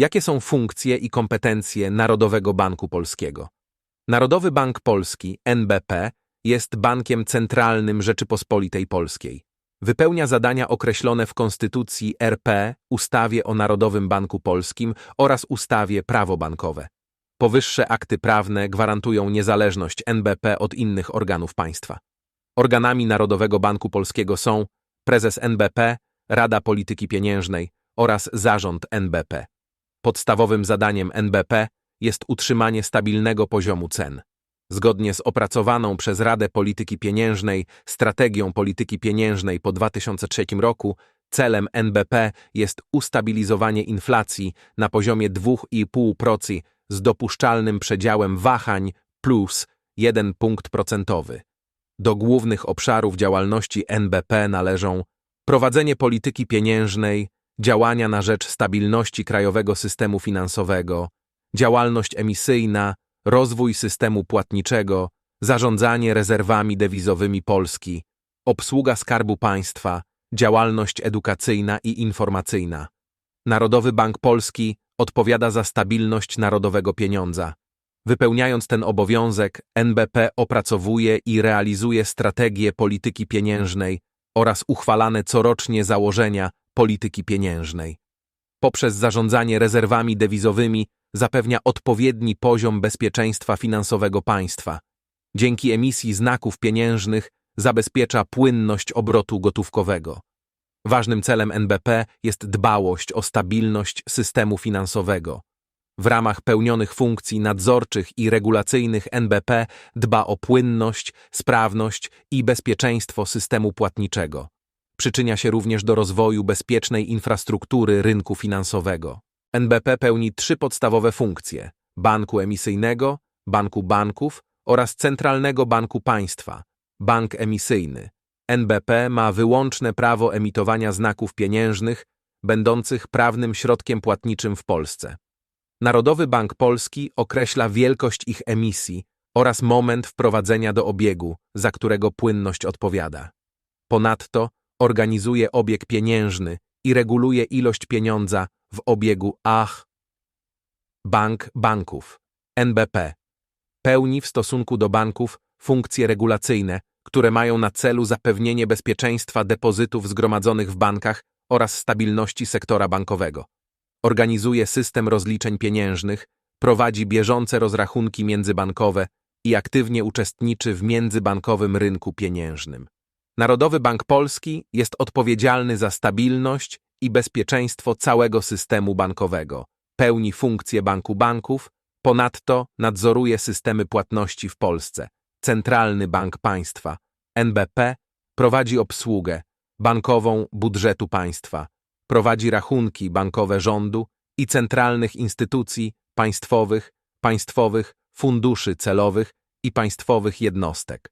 Jakie są funkcje i kompetencje Narodowego Banku Polskiego? Narodowy Bank Polski, NBP, jest bankiem centralnym Rzeczypospolitej Polskiej. Wypełnia zadania określone w Konstytucji RP, ustawie o Narodowym Banku Polskim oraz ustawie Prawo bankowe. Powyższe akty prawne gwarantują niezależność NBP od innych organów państwa. Organami Narodowego Banku Polskiego są prezes NBP, Rada Polityki Pieniężnej oraz Zarząd NBP. Podstawowym zadaniem NBP jest utrzymanie stabilnego poziomu cen. Zgodnie z opracowaną przez Radę Polityki Pieniężnej strategią polityki pieniężnej po 2003 roku, celem NBP jest ustabilizowanie inflacji na poziomie 2,5% z dopuszczalnym przedziałem wahań plus 1 punkt procentowy. Do głównych obszarów działalności NBP należą prowadzenie polityki pieniężnej, działania na rzecz stabilności krajowego systemu finansowego, działalność emisyjna, rozwój systemu płatniczego, zarządzanie rezerwami dewizowymi Polski, obsługa Skarbu Państwa, działalność edukacyjna i informacyjna. Narodowy Bank Polski odpowiada za stabilność narodowego pieniądza. Wypełniając ten obowiązek, NBP opracowuje i realizuje strategie polityki pieniężnej oraz uchwalane corocznie założenia polityki pieniężnej. Poprzez zarządzanie rezerwami dewizowymi zapewnia odpowiedni poziom bezpieczeństwa finansowego państwa. Dzięki emisji znaków pieniężnych zabezpiecza płynność obrotu gotówkowego. Ważnym celem NBP jest dbałość o stabilność systemu finansowego. W ramach pełnionych funkcji nadzorczych i regulacyjnych NBP dba o płynność, sprawność i bezpieczeństwo systemu płatniczego. Przyczynia się również do rozwoju bezpiecznej infrastruktury rynku finansowego. NBP pełni trzy podstawowe funkcje: banku emisyjnego, banku banków oraz centralnego banku państwa, bank emisyjny. NBP ma wyłączne prawo emitowania znaków pieniężnych, będących prawnym środkiem płatniczym w Polsce. Narodowy Bank Polski określa wielkość ich emisji oraz moment wprowadzenia do obiegu, za którego płynność odpowiada. Ponadto organizuje obieg pieniężny i reguluje ilość pieniądza w obiegu AH. Bank Banków NBP pełni w stosunku do banków funkcje regulacyjne, które mają na celu zapewnienie bezpieczeństwa depozytów zgromadzonych w bankach oraz stabilności sektora bankowego. Organizuje system rozliczeń pieniężnych, prowadzi bieżące rozrachunki międzybankowe i aktywnie uczestniczy w międzybankowym rynku pieniężnym. Narodowy Bank Polski jest odpowiedzialny za stabilność i bezpieczeństwo całego systemu bankowego, pełni funkcje banku banków, ponadto nadzoruje systemy płatności w Polsce. Centralny Bank Państwa, NBP, prowadzi obsługę bankową budżetu państwa, prowadzi rachunki bankowe rządu i centralnych instytucji państwowych, państwowych funduszy celowych i państwowych jednostek.